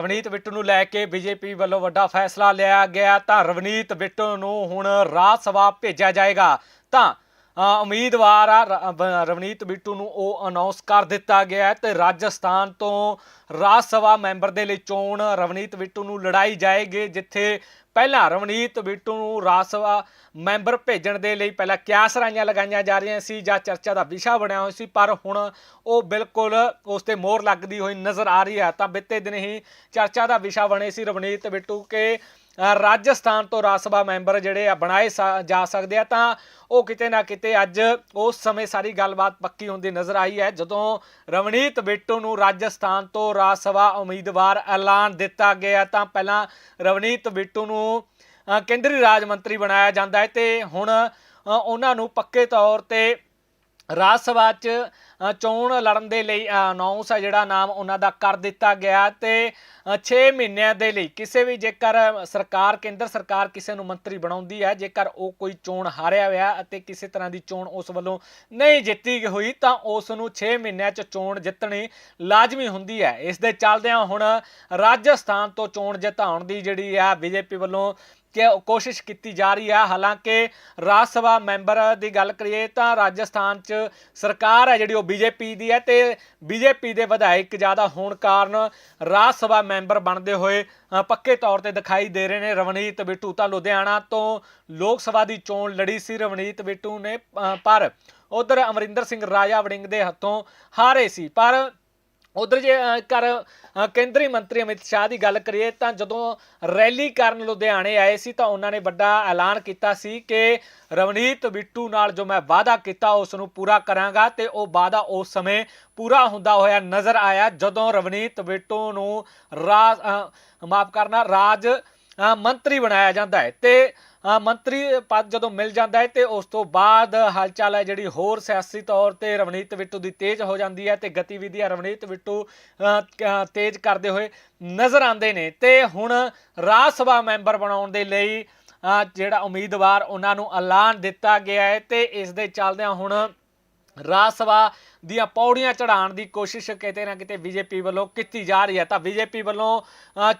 ਰਵਨੀਤ ਬਿੱਟੂ ਨੂੰ ਲੈ ਕੇ ਬੀਜੇਪੀ ਵੱਲੋਂ ਵੱਡਾ ਫੈਸਲਾ ਲਿਆ ਗਿਆ ਤਾਂ ਰਵਨੀਤ ਬਿੱਟੂ ਨੂੰ ਹੁਣ ਰਾਜ ਸਭਾ ਭੇਜਿਆ ਜਾਏਗਾ। ਤਾਂ ਉਮੀਦਵਾਰ ਆ ਰ- ਰਵਨੀਤ ਬਿੱਟੂ ਨੂੰ ਉਹ ਅਨਾਉਂਸ ਕਰ ਦਿੱਤਾ ਗਿਆ ਹੈ ਤੇ ਰਾਜਸਥਾਨ ਤੋਂ ਰਾਜ ਸਭਾ ਮੈਂਬਰ ਦੇ ਲਈ ਚੋਣ, ਰਵਨੀਤ ਬਿੱਟੂ ਨੂੰ ਲੜਾਈ ਜਾਏਗੀ, ਜਿੱਥੇ ਪਹਿਲਾਂ ਰਵਨੀਤ ਬਿੱਟੂ ਨੂੰ ਰਾਜ ਸਭਾ ਮੈਂਬਰ ਭੇਜਣ ਦੇ ਲਈ ਪਹਿਲਾਂ ਕਿਆਸ ਰਾਈਆਂ ਲਗਾਈਆਂ ਜਾ ਰਹੀਆਂ ਸੀ, ਜਾਂ ਚਰਚਾ ਦਾ ਵਿਸ਼ਾ ਬਣਿਆ ਹੋਇਆ ਸੀ, ਪਰ ਹੁਣ ਉਹ ਬਿਲਕੁਲ ਉਸ ਤੇ ਮੋਹਰ ਲੱਗਦੀ ਹੋਈ ਨਜ਼ਰ ਆ ਰਹੀ ਹੈ। ਤਾਂ ਬਿੱਤੇ ਦਿਨ ਹੀ ਚਰਚਾ ਦਾ ਵਿਸ਼ਾ ਬਣੇ ਸੀ ਰਵਨੀਤ ਬਿੱਟੂ ਕੇ ਰਾਜਸਥਾਨ ਤੋਂ ਰਾਜ ਸਭਾ ਮੈਂਬਰ ਜਿਹੜੇ ਆ ਬਣਾਏ ਸਾ- ਜਾ ਸਕਦੇ ਆ, ਤਾਂ ਉਹ ਕਿਤੇ ਨਾ ਕਿਤੇ ਅੱਜ ਉਸ ਸਮੇਂ ਸਾਰੀ ਗੱਲਬਾਤ ਪੱਕੀ ਹੁੰਦੀ ਨਜ਼ਰ ਆਈ ਹੈ, ਜਦੋਂ ਰਵਨੀਤ ਬਿੱਟੂ ਨੂੰ ਰਾਜਸਥਾਨ ਤੋਂ ਰਾਜ ਸਭਾ ਉਮੀਦਵਾਰ ਐਲਾਨ ਦਿੱਤਾ ਗਿਆ, ਤਾਂ ਪਹਿਲਾਂ ਰਵਨੀਤ ਬਿੱਟੂ ਨੂੰ ਕੇਂਦਰੀ ਰਾਜ ਮੰਤਰੀ ਬਣਾਇਆ ਜਾਂਦਾ ਹੈ ਤੇ ਹੁਣ ਉਹਨਾਂ ਨੂੰ ਪੱਕੇ ਤੌਰ ਤੇ ਰਾਜ ਸਭਾ 'ਚ ਚੋਣ ਲੜਨ ਦੇ ਲਈ ਅਨਾਉਂਸ ਹੈ ਜਿਹੜਾ ਨਾਮ ਉਹਨਾਂ ਦਾ ਕਰ ਦਿੱਤਾ ਗਿਆ ਤੇ 6 ਮਹੀਨਿਆਂ ਦੇ ਲਈ ਕਿਸੇ ਵੀ ਜੇਕਰ ਸਰਕਾਰ, ਕੇਂਦਰ ਸਰਕਾਰ ਕਿਸੇ ਨੂੰ ਮੰਤਰੀ ਬਣਾਉਂਦੀ ਹੈ, ਜੇਕਰ ਉਹ ਕੋਈ ਚੋਣ ਹਾਰਿਆ ਹੋਇਆ ਅਤੇ ਕਿਸੇ ਤਰ੍ਹਾਂ ਦੀ ਚੋਣ ਉਸ ਵੱਲੋਂ ਨਹੀਂ ਜਿੱਤੀ ਹੋਈ, ਤਾਂ ਉਸ ਨੂੰ 6 ਮਹੀਨਿਆਂ 'ਚ ਚੋਣ ਜਿੱਤਣੀ ਲਾਜ਼ਮੀ ਹੁੰਦੀ ਹੈ। ਇਸ ਦੇ ਚੱਲਦਿਆਂ ਹੁਣ ਰਾਜਸਥਾਨ ਤੋਂ ਚੋਣ ਜਿਤਾਉਣ ਦੀ ਜਿਹੜੀ ਆ ਬੀਜੇਪੀ ਵੱਲੋਂ ਕਿ ਕੋਸ਼ਿਸ਼ ਕੀਤੀ ਜਾ ਰਹੀ ਹੈ ਹਾਲਾਂਕਿ ਰਾਜ ਸਭਾ ਮੈਂਬਰ ਦੀ ਗੱਲ ਕਰੀਏ ਤਾਂ ਰਾਜਸਥਾਨ 'ਚ ਸਰਕਾਰ ਹੈ ਜਿਹੜੀ ਉਹ ਬੀਜੇਪੀ ਦੀ ਹੈ ਤੇ ਬੀਜੇਪੀ ਦੇ ਵਿਧਾਇਕ ਜ਼ਿਆਦਾ ਹੋਣ ਕਾਰਨ ਰਾਜ ਸਭਾ ਮੈਂਬਰ ਬਣਦੇ ਹੋਏ ਪੱਕੇ ਤੌਰ ਤੇ ਦਿਖਾਈ ਦੇ ਰਹੇ ਨੇ ਰਵਨੀਤ ਬਿੱਟੂ ਤਾਂ ਲੁਧਿਆਣਾ ਤੋਂ ਲੋਕ ਸਭਾ ਦੀ ਚੋਣ ਲੜੀ ਸੀ ਰਵਨੀਤ ਬਿੱਟੂ ਨੇ ਪਰ ਉਧਰ ਅਮਰਿੰਦਰ ਸਿੰਘ ਰਾਜਾ ਵੜਿੰਗ ਦੇ ਹੱਥੋਂ ਹਾਰੇ ਸੀ। ਪਰ ਉਧਰ ਜੇ ਕਰ ਕੇਂਦਰੀ ਮੰਤਰੀ ਅਮਿਤ ਸ਼ਾਹ ਦੀ ਗੱਲ ਕਰੀਏ ਤਾਂ ਜਦੋਂ ਰੈਲੀ ਕਰਨ ਲੁਧਿਆਣੇ ਆਏ ਸੀ ਤਾਂ ਉਹਨਾਂ ਨੇ ਵੱਡਾ ਐਲਾਨ ਕੀਤਾ ਸੀ ਕਿ ਰਵਨੀਤ ਬਿੱਟੂ ਨਾਲ ਜੋ ਮੈਂ ਵਾਅਦਾ ਕੀਤਾ ਉਸ ਨੂੰ ਪੂਰਾ ਕਰਾਂਗਾ ਤੇ ਉਹ ਵਾਅਦਾ ਉਸ ਸਮੇਂ ਪੂਰਾ ਹੁੰਦਾ ਹੋਇਆ ਨਜ਼ਰ ਆਇਆ ਜਦੋਂ ਰਵਨੀਤ ਬਿੱਟੂ ਨੂੰ ਰਾਜ ਮਾਫ ਕਰਨਾ, ਰਾਜ ਮੰਤਰੀ ਬਣਾਇਆ ਜਾਂਦਾ ਹੈ ਤੇ ਮੰਤਰੀ ਪਦ ਜਦੋਂ ਮਿਲ ਜਾਂਦਾ ਹੈ ਤੇ ਉਸ ਤੋਂ ਬਾਅਦ ਹਲਚਲ ਹੈ ਜਿਹੜੀ ਹੋਰ ਸਿਆਸੀ ਤੌਰ ਤੇ ਰਵਨੀਤ ਬਿੱਟੂ ਦੀ ਤੇਜ਼ ਹੋ ਜਾਂਦੀ ਹੈ ਤੇ ਗਤੀਵਿਧੀਆਂ ਰਵਨੀਤ ਬਿੱਟੂ ਤੇਜ਼ ਕਰਦੇ ਹੋਏ ਨਜ਼ਰ ਆਉਂਦੇ ਨੇ। ਤੇ ਹੁਣ ਰਾਜ ਸਭਾ ਮੈਂਬਰ ਬਣਾਉਣ ਦੇ ਲਈ ਜਿਹੜਾ ਉਮੀਦਵਾਰ ਉਹਨਾਂ ਨੂੰ ਐਲਾਨ ਦਿੱਤਾ ਗਿਆ ਹੈ ਤੇ ਇਸ ਦੇ ਚੱਲਦਿਆਂ ਹੁਣ ਰਾਜ ਸਭਾ ਦੀਆਂ ਪੌੜੀਆਂ ਚੜਾਉਣ ਦੀ ਕੋਸ਼ਿਸ਼ ਕਿਤੇ ਨਾ ਕਿਤੇ ਬੀਜੇਪੀ ਵੱਲੋਂ ਕੀਤੀ ਜਾ ਰਹੀ ਹੈ। ਤਾਂ ਬੀਜੇਪੀ ਵੱਲੋਂ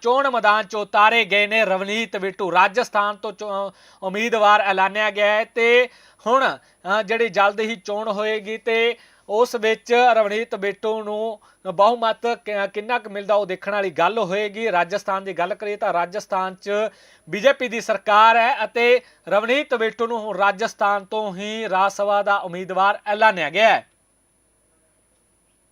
ਚੋਣ ਮੈਦਾਨ 'ਚ ਉਤਾਰੇ ਗਏ ਨੇ ਰਵਨੀਤ ਬਿੱਟੂ। ਰਾਜਸਥਾਨ ਤੋਂ ਚੋ- ਉਮੀਦਵਾਰ ਐਲਾਨਿਆ ਗਿਆ ਹੈ ਤੇ ਹੁਣ ਜਿਹੜੀ ਜਲਦ ਹੀ ਚੋਣ ਹੋਏਗੀ ਤੇ ਉਸ ਵਿੱਚ ਰਵਨੀਤ ਬਿੱਟੂ ਨੂੰ ਬਹੁਮਤ ਕਿੰਨਾ ਕੁ ਮਿਲਦਾ ਉਹ ਦੇਖਣ ਵਾਲੀ ਗੱਲ ਹੋਏਗੀ। ਰਾਜਸਥਾਨ ਦੀ ਗੱਲ ਕਰੀਏ ਤਾਂ ਰਾਜਸਥਾਨ 'ਚ ਬੀਜੇਪੀ ਦੀ ਸਰਕਾਰ ਹੈ ਅਤੇ ਰਵਨੀਤ ਬਿੱਟੂ ਨੂੰ ਹੁਣ ਰਾਜਸਥਾਨ ਤੋਂ ਹੀ ਰਾਜ ਸਭਾ ਦਾ ਉਮੀਦਵਾਰ ਐਲਾਨਿਆ ਗਿਆ ਹੈ।